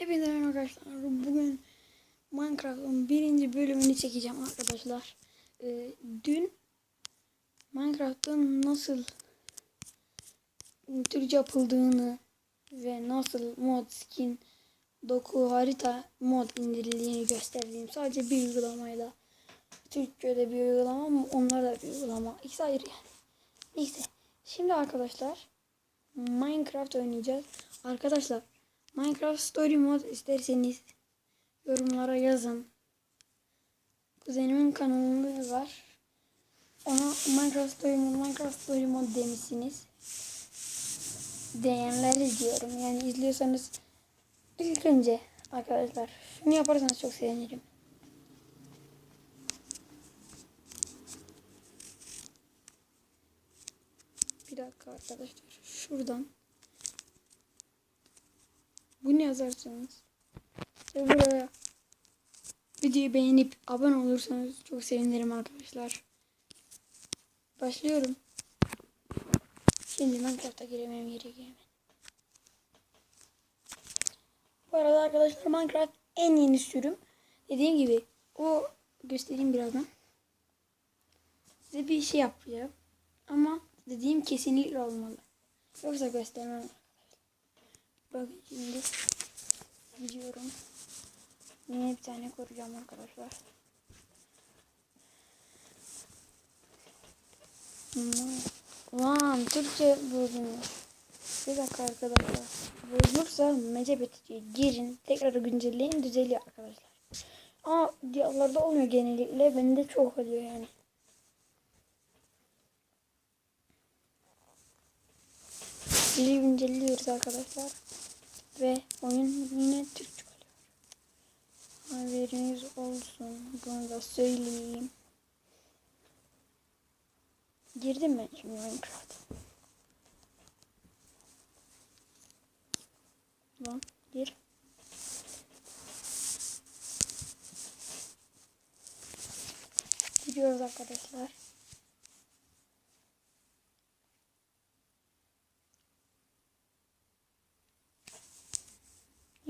Hepinize merhaba arkadaşlar. Bugün Minecraft'ın birinci bölümünü çekeceğim arkadaşlar. Ee, dün Minecraft'ın nasıl Türkçe yapıldığını ve nasıl mod, skin, doku, harita mod indirildiğini gösterdiğim sadece bir uygulamayla. Türkçe'de bir uygulama ama onlar da bir uygulama. İkisi ayrı yani. Neyse. Şimdi arkadaşlar Minecraft oynayacağız. Arkadaşlar Minecraft Story Mod isterseniz yorumlara yazın. Kuzenimin kanalında var. Ona Minecraft Story Mod, Minecraft Story Mod demişsiniz. Diyenler diyorum. Yani izliyorsanız ilk önce arkadaşlar şunu yaparsanız çok sevinirim. Bir dakika arkadaşlar. Şuradan bunu yazarsanız ve buraya videoyu beğenip abone olursanız çok sevinirim arkadaşlar. Başlıyorum. Şimdi Minecraft'a giremem gerekiyor. Bu arada arkadaşlar Minecraft en yeni sürüm. Dediğim gibi o göstereyim birazdan. Size bir şey yapacağım. Ama dediğim kesinlikle olmalı. Yoksa göstermem. Bakın şimdi gidiyorum. Yine bir tane kuracağım arkadaşlar. Lan Türkçe bozulmuş. Bir dakika arkadaşlar. Bozulursa Mecebet'e girin. Tekrar güncelleyin düzeliyor arkadaşlar. Ama diğerlerde olmuyor genellikle. Bende çok oluyor yani. Biri güncelliyoruz arkadaşlar. Ve oyun yine Türkçe oluyor. Haberiniz olsun. Bunu da söyleyeyim. Girdim ben şimdi Minecraft. Lan gir. Gidiyoruz arkadaşlar.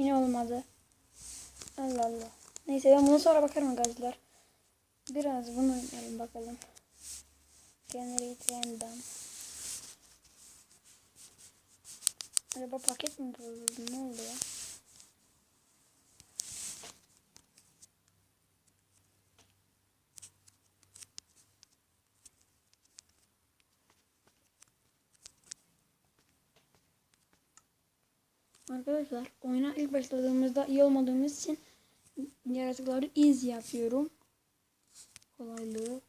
Yine olmadı. Allah Allah. Neyse ben bunu sonra bakarım arkadaşlar. Biraz bunu oynayalım bakalım. Generate random. Acaba paket mi bozuldu? Ne oldu ya? Arkadaşlar oyuna ilk başladığımızda iyi olmadığımız için yaratıkları easy yapıyorum. Kolaylığı.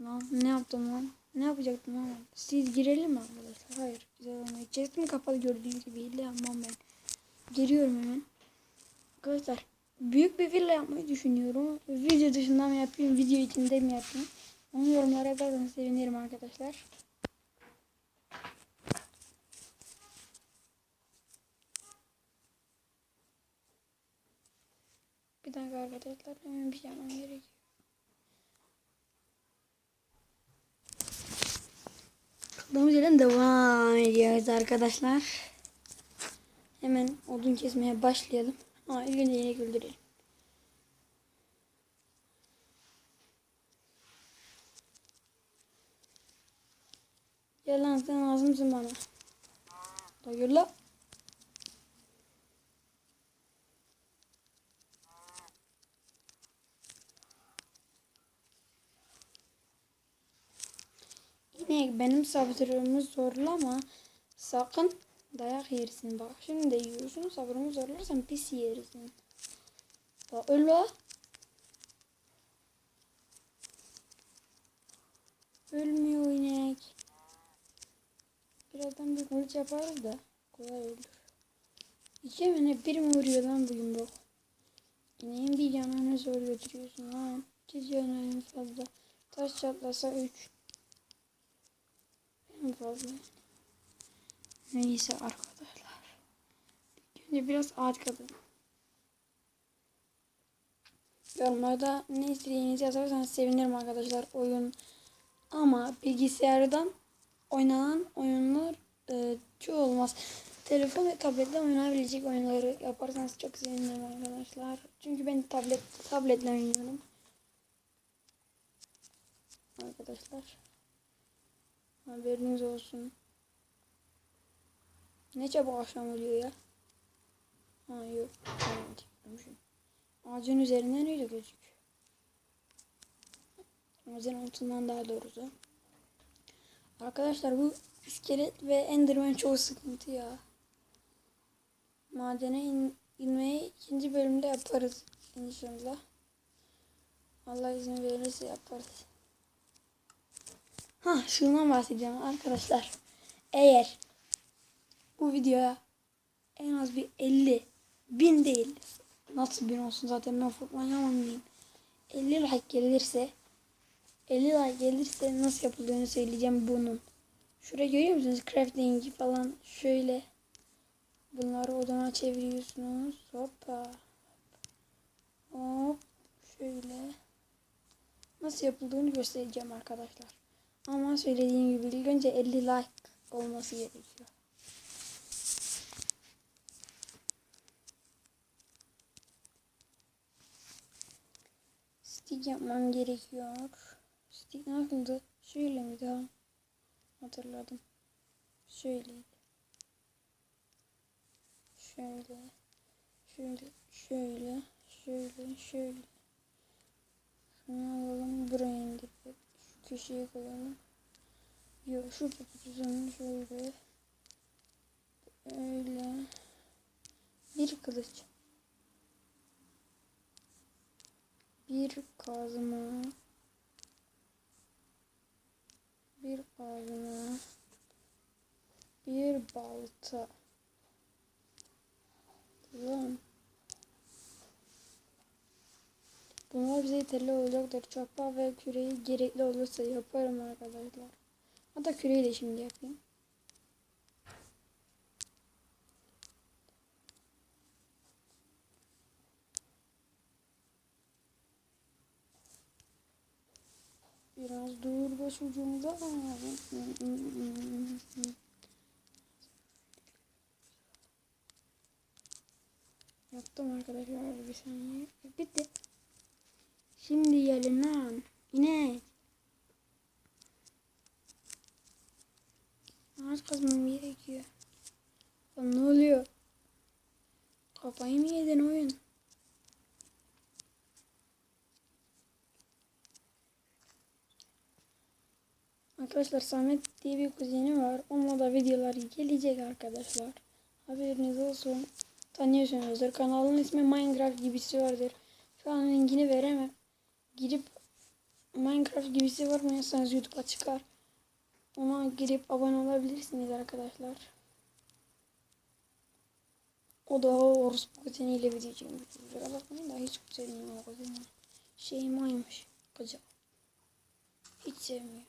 Lan ne yaptım lan? Ne yapacaktım lan? Siz girelim mi arkadaşlar? Hayır. Güzel olmayı. Chest'im kapalı gördüğünüz gibi hile yapmam ben. Giriyorum hemen. Arkadaşlar büyük bir villa yapmayı düşünüyorum. Video dışında mı yapayım? Video içinde mi yapayım? Onu yorumlara yazarsanız sevinirim arkadaşlar. Bir dakika arkadaşlar hemen bir yapmam gerekiyor. Kaldığımız yerden devam ediyoruz arkadaşlar. Hemen odun kesmeye başlayalım. İlk önce yine güldürelim. Gel lan sen lazımsın bana. Hayır la. Yine benim sabrımı zorlama. Sakın dayak yersin. Bak şimdi de yiyorsun. Sabrımı zorlarsan pis yersin. Bak öl la. Ölmüyor inek. Birazdan bir kılıç yaparız da kolay olur. İki mi bir mi vuruyor lan bu yumruk? İneğin bir canını zor götürüyorsun lan. Canı en fazla. Taş çatlasa üç. En fazla. Neyse arkadaşlar. Önce biraz kazın. Yorumlarda ne istediğinizi yazarsanız sevinirim arkadaşlar. Oyun ama bilgisayardan oynanan oyunlar e, çoğu olmaz. telefon ve tablette oynayabilecek oyunları yaparsanız çok sevinirim arkadaşlar. Çünkü ben tablet tabletle oynuyorum. Arkadaşlar. Haberiniz olsun. Ne çabuk akşam oluyor ya. Ha yok. Ağacın üzerinden öyle gözüküyor. Ağacın altından daha doğrusu. Arkadaşlar bu iskelet ve enderman çok sıkıntı ya. Madene in, inmeyi ikinci bölümde yaparız inşallah. Allah izin verirse yaparız. Ha şundan bahsedeceğim arkadaşlar. Eğer bu videoya en az bir 50 bin değil. Nasıl bin olsun zaten ben Furkan Yaman diyeyim. 50 like gelirse 50 like gelirse nasıl yapıldığını söyleyeceğim bunun. Şuraya görüyor musunuz? Crafting falan şöyle. Bunları odana çeviriyorsunuz. Hoppa. Hop. Şöyle. Nasıl yapıldığını göstereceğim arkadaşlar. Ama söylediğim gibi ilk önce 50 like olması gerekiyor. Stick yapmam gerekiyor. Stick nasıldı? Şöyle mi daha? Hatırladım. Şöyleydi. Şöyle. Şöyle. Şöyle. Şöyle. Şöyle. Şunu alalım. Buraya indirip şu köşeye koyalım. Yok şu kutusunun şöyle. Öyle. Bir kılıç. Bir kazma. Bir kazma. Bir balta. Tamam. Bunlar bize yeterli olacaktır. Çapa ve küreği gerekli olursa yaparım arkadaşlar. Hatta küreği de şimdi yapayım. Biraz dur başucumda. Yaptım arkadaşlar bir saniye. Bitti. Şimdi gelin lan. İnek. Ağaç kazmam gerekiyor. Lan ne oluyor? Kafayı mı yedin oyun? Arkadaşlar Samet diye bir kuzenim var. Onunla da videolar gelecek arkadaşlar. Haberiniz olsun. Tanıyorsunuzdur. Kanalın ismi Minecraft gibisi vardır. Şu an linkini veremem. Girip Minecraft gibisi var mı yazsanız YouTube'a çıkar. Ona girip abone olabilirsiniz arkadaşlar. O da orospu kuzeniyle video çekiyor. Kusura bakmayın da hiç kuzenim o kuzeni. Şeymaymış. Gıcık. Hiç sevmiyor.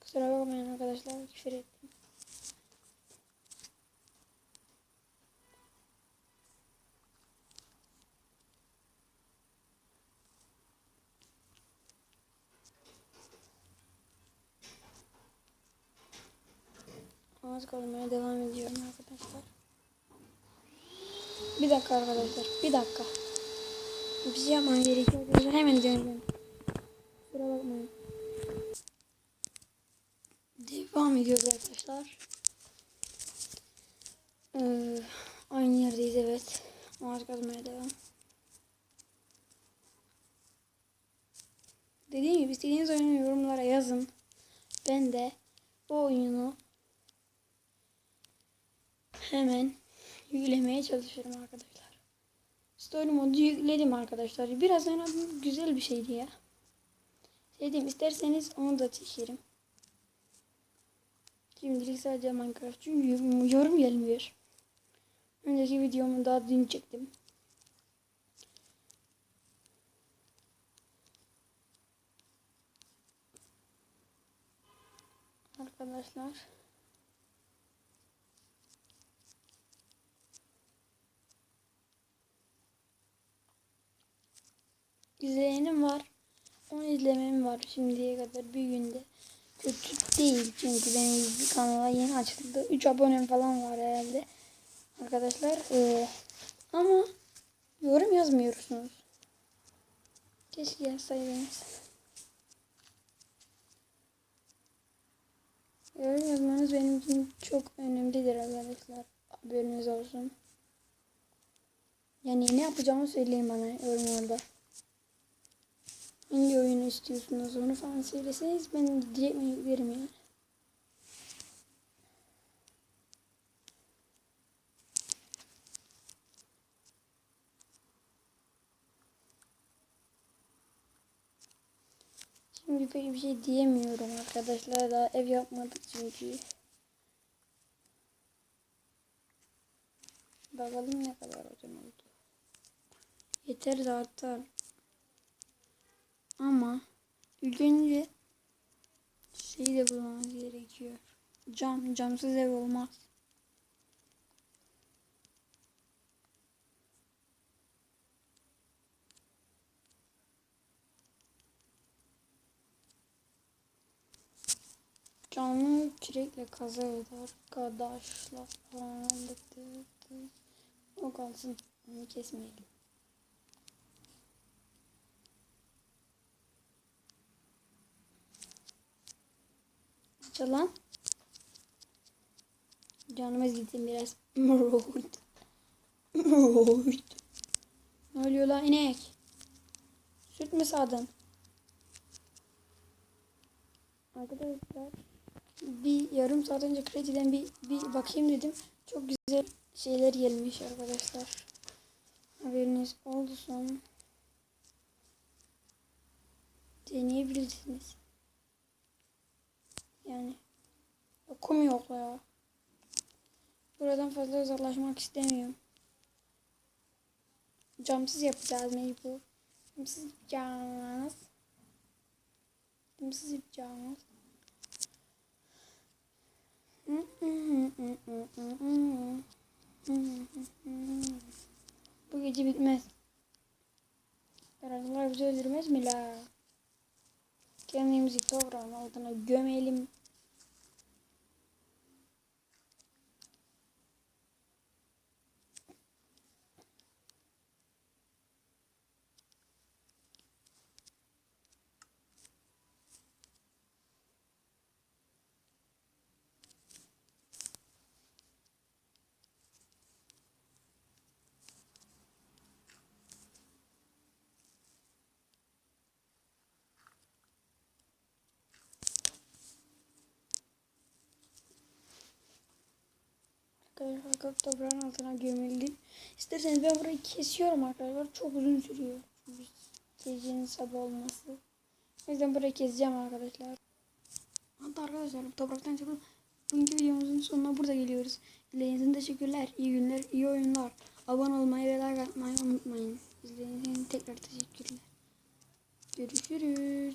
Kusura bakmayın arkadaşlar. Küfür ettim. Ağız kalmaya devam ediyorum arkadaşlar. Bir dakika arkadaşlar. Bir dakika. Bir şey yapmam gerekiyor. Hemen dönüyorum. Kusura bakmayın. Devam ediyoruz arkadaşlar. Ee, aynı yerdeyiz evet. Ağaç kazmaya devam. Dediğim gibi istediğiniz oyunu yorumlara yazın. Ben de o oyunu hemen yüklemeye çalışıyorum arkadaşlar. Story modu yükledim arkadaşlar. Biraz oynadım. Güzel bir şeydi ya. Diyeyim isterseniz onu da çekerim. Şimdilik sadece Minecraft çünkü yorum gelmiyor. Önceki videomu daha dün çektim. Arkadaşlar. İzlemem var şimdiye kadar bir günde. kötü değil çünkü benim kanala yeni açıldı. 3 abonem falan var herhalde. Arkadaşlar ee, ama yorum yazmıyorsunuz. Keşke yazsaydınız. Yorum yazmanız benim için çok önemlidir arkadaşlar. Haberiniz olsun. Yani ne yapacağımı söyleyin bana yorumlarda. Hangi oyunu istiyorsunuz onu falan söyleseniz ben direkt mi yüklerim yani. Şimdi pek bir şey diyemiyorum arkadaşlar daha ev yapmadık çünkü. Bakalım ne kadar hocam oldu. Yeter zaten. Ama ilk önce şeyi de bulmamız gerekiyor. Cam, camsız ev olmaz. Camı kürekle kazarız arkadaşlar. O kalsın. Onu kesmeyelim. Çalan. Canımız gitsin biraz. Ne oluyor lan inek? Süt mü sağdın? Arkadaşlar bir yarım saat önce krediden bir, bir bakayım dedim. Çok güzel şeyler gelmiş arkadaşlar. Haberiniz olsun. Deneyebilirsiniz. Yani okum yok ya. Buradan fazla uzaklaşmak istemiyorum. Camsız yapacağız mecbur. Camsız yapacağız. Camsız yapacağız. Bu gece bitmez. Yaratılar bizi öldürmez mi la? Kendimizi toprağın altına gömelim. Arkadaşlar toprağın altına gömüldü. İsterseniz ben burayı kesiyorum arkadaşlar. Çok uzun sürüyor. Çünkü gecenin sabah olması. O yüzden burayı keseceğim arkadaşlar. Hatta arkadaşlar topraktan çıkıp bugünkü videomuzun sonuna burada geliyoruz. İzlediğiniz için teşekkürler. İyi günler, iyi oyunlar. Abone olmayı ve like atmayı unutmayın. İzlediğiniz için tekrar teşekkürler. Görüşürüz.